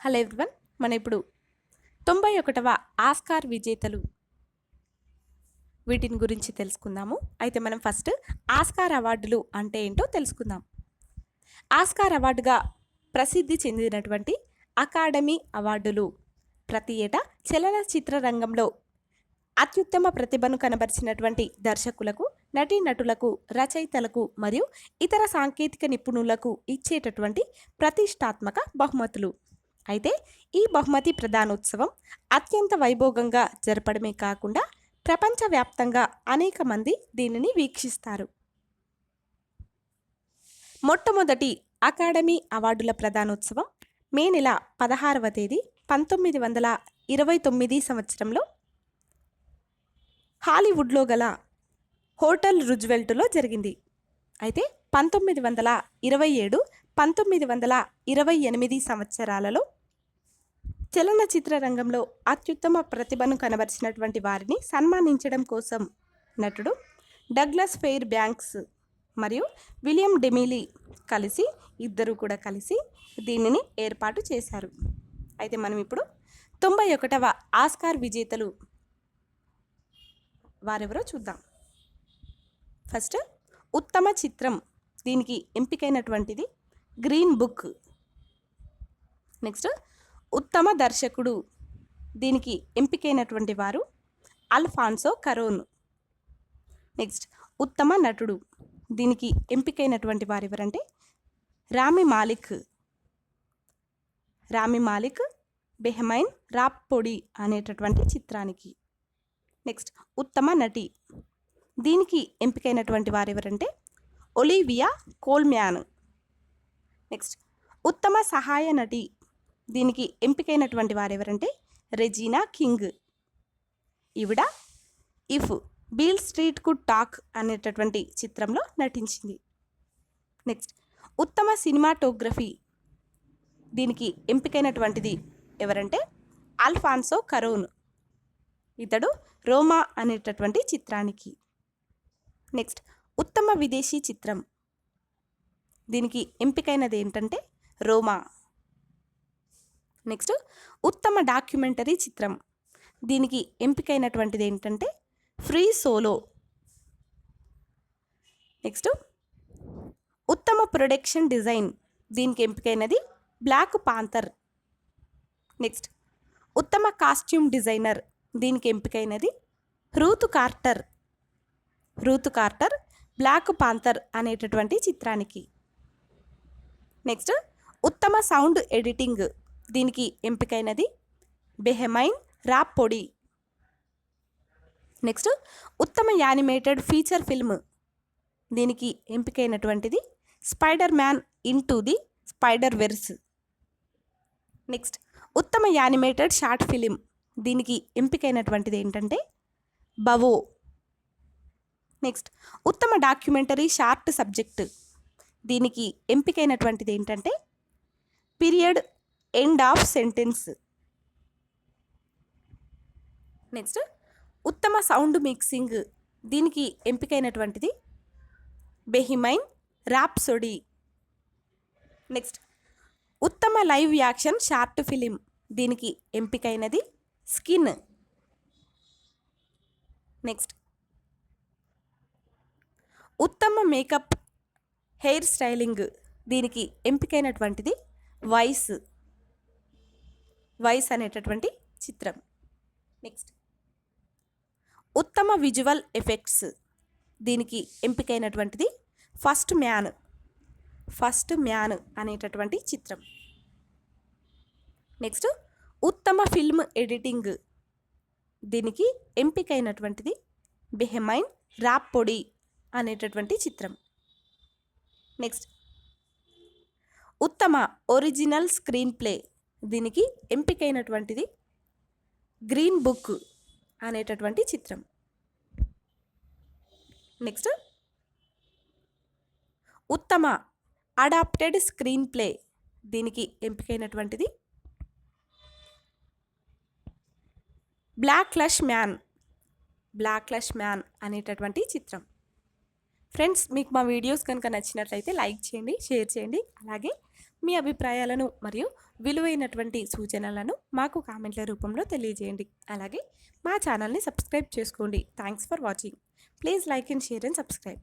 Hello everyone మన ఇప్పుడు తొంభై ఒకటవ ఆస్కార్ విజేతలు వీటిని గురించి తెలుసుకుందాము. అయితే మనం ఫస్ట్ ఆస్కార్ అవార్డులు అంటే ఏంటో తెలుసుకుందాం. ఆస్కార్ అవార్డుగా ప్రసిద్ధి చెందినటువంటి అకాడమీ అవార్డులు ప్రతి ఏటా చలనచిత్ర రంగంలో అత్యుత్తమ ప్రతిభను కనబరిచినటువంటి దర్శకులకు నటీనటులకు రచయితలకు మరియు ఇతర సాంకేతిక నిపుణులకు ఇచ్చేటటువంటి ప్రతిష్టాత్మక బహుమతులు. అయితే ఈ బహుమతి ప్రధానోత్సవం అత్యంత వైభోగంగా జరపడమే కాకుండా ప్రపంచవ్యాప్తంగా అనేక మంది దీనిని వీక్షిస్తారు. మొట్టమొదటి అకాడమీ అవార్డుల ప్రధానోత్సవం మే నెల పదహారవ తేదీ పంతొమ్మిది వందల ఇరవై తొమ్మిది సంవత్సరంలో హాలీవుడ్లో గల హోటల్ రుజ్వెల్ట్లో జరిగింది. అయితే పంతొమ్మిది వందల ఇరవై ఏడు పంతొమ్మిది వందల ఇరవై ఎనిమిది సంవత్సరాలలో చలనచిత్ర రంగంలో అత్యుత్తమ ప్రతిభను కనబరిచినటువంటి వారిని సన్మానించడం కోసం నటుడు డగ్లస్ ఫెయిర్ బ్యాంక్స్ మరియు విలియం డెమిలీ కలిసి ఇద్దరు కూడా కలిసి దీనిని ఏర్పాటు చేశారు. అయితే మనం ఇప్పుడు తొంభై ఒకటవ ఆస్కార్ విజేతలు వారెవరో చూద్దాం. ఫస్ట్ ఉత్తమ చిత్రం దీనికి ఎంపికైనటువంటిది గ్రీన్ బుక్. నెక్స్ట్ ఉత్తమ దర్శకుడు దీనికి ఎంపికైనటువంటి వారు అల్ఫాన్సో కరోన్. నెక్స్ట్ ఉత్తమ నటుడు దీనికి ఎంపికైనటువంటి వారు ఎవరంటే రామి మాలిక్. రామి మాలిక్ బెహమైన్ రాప్పొడి అనేటటువంటి చిత్రానికి. నెక్స్ట్ ఉత్తమ నటి దీనికి ఎంపికైనటువంటి వారు ఎవరంటే ఒలివియా కోల్మ్యాన్. నెక్స్ట్ ఉత్తమ సహాయ నటి దీనికి ఎంపికైనటువంటి వారు ఎవరంటే రెజీనా కింగ్. ఈవిడ ఇఫ్ బీల్ స్ట్రీట్కు టాక్ అనేటటువంటి చిత్రంలో నటించింది. నెక్స్ట్ ఉత్తమ సినిమాటోగ్రఫీ. దీనికి ఎంపికైనటువంటిది ఎవరంటే అల్ఫాన్సో కరోన్. ఇతడు రోమా అనేటటువంటి చిత్రానికి. నెక్స్ట్ ఉత్తమ విదేశీ చిత్రం. దీనికి ఎంపికైనది ఏంటంటే రోమా. నెక్స్ట్ ఉత్తమ డాక్యుమెంటరీ చిత్రం. దీనికి ఎంపికైనటువంటిది ఏంటంటే ఫ్రీ సోలో. నెక్స్ట్ ఉత్తమ ప్రొడక్షన్ డిజైన్. దీనికి ఎంపికైనది బ్లాక్ పాంతర్. నెక్స్ట్ ఉత్తమ కాస్ట్యూమ్ డిజైనర్. దీనికి ఎంపికైనది Ruth Carter. Ruth Carter Black Panther అనేటటువంటి చిత్రానికి. నెక్స్ట్ ఉత్తమ సౌండ్ ఎడిటింగ్. దీనికి ఎంపికైనది బెహెమైన్ రాప్ పొడి. నెక్స్ట్ ఉత్తమ యానిమేటెడ్ ఫీచర్ ఫిల్మ్. దీనికి ఎంపికైనటువంటిది Spider Man Into the Spider Verse next ఉత్తమ యానిమేటెడ్ షార్ట్ ఫిలిం. దీనికి ఎంపికైనటువంటిది ఏంటంటే బవో. నెక్స్ట్ ఉత్తమ డాక్యుమెంటరీ షార్ట్ సబ్జెక్ట్. దీనికి ఎంపికైనటువంటిది ఏంటంటే Period End of Sentence next ఉత్తమ సౌండ్ మిక్సింగ్ దీనికి ఎంపికైనటువంటిది బెహిమైన్ రాప్సొడీ నెక్స్ట్ ఉత్తమ లైవ్ యాక్షన్ షార్ట్ ఫిలిం దీనికి ఎంపికైనది స్కిన్ నెక్స్ట్ ఉత్తమ మేకప్ హెయిర్ స్టైలింగ్ దీనికి ఎంపికైనటువంటిది వాయిస్ వైస్ అనేటటువంటి చిత్రం. నెక్స్ట్ ఉత్తమ విజువల్ ఎఫెక్ట్స్. దీనికి ఎంపికైనటువంటిది ఫస్ట్ మ్యాన్. ఫస్ట్ మ్యాన్ అనేటటువంటి చిత్రం. నెక్స్ట్ ఉత్తమ ఫిల్మ్ ఎడిటింగ్. దీనికి ఎంపికైనటువంటిది బెహమైన్ రాప్పొడి అనేటటువంటి చిత్రం. నెక్స్ట్ ఉత్తమ ఒరిజినల్ స్క్రీన్ ప్లే. దీనికి ఎంపికైనటువంటిది గ్రీన్ బుక్ అనేటటువంటి చిత్రం. నెక్స్ట్ ఉత్తమ అడాప్టెడ్ స్క్రీన్ ప్లే దీనికి ఎంపికైనటువంటిది. BlacKkKlansman BlacKkKlansman అనేటటువంటి చిత్రం. ఫ్రెండ్స్ మీకు మా వీడియోస్ కనుక నచ్చినట్లయితే లైక్ చేయండి షేర్ చేయండి. అలాగే మీ అభిప్రాయాలను మరియు విలువైనటువంటి సూచనలను మాకు కామెంట్ల రూపంలో తెలియజేయండి. అలాగే మా ఛానల్ని సబ్స్క్రైబ్ చేసుకోండి. Thanks for watching please like and share and subscribe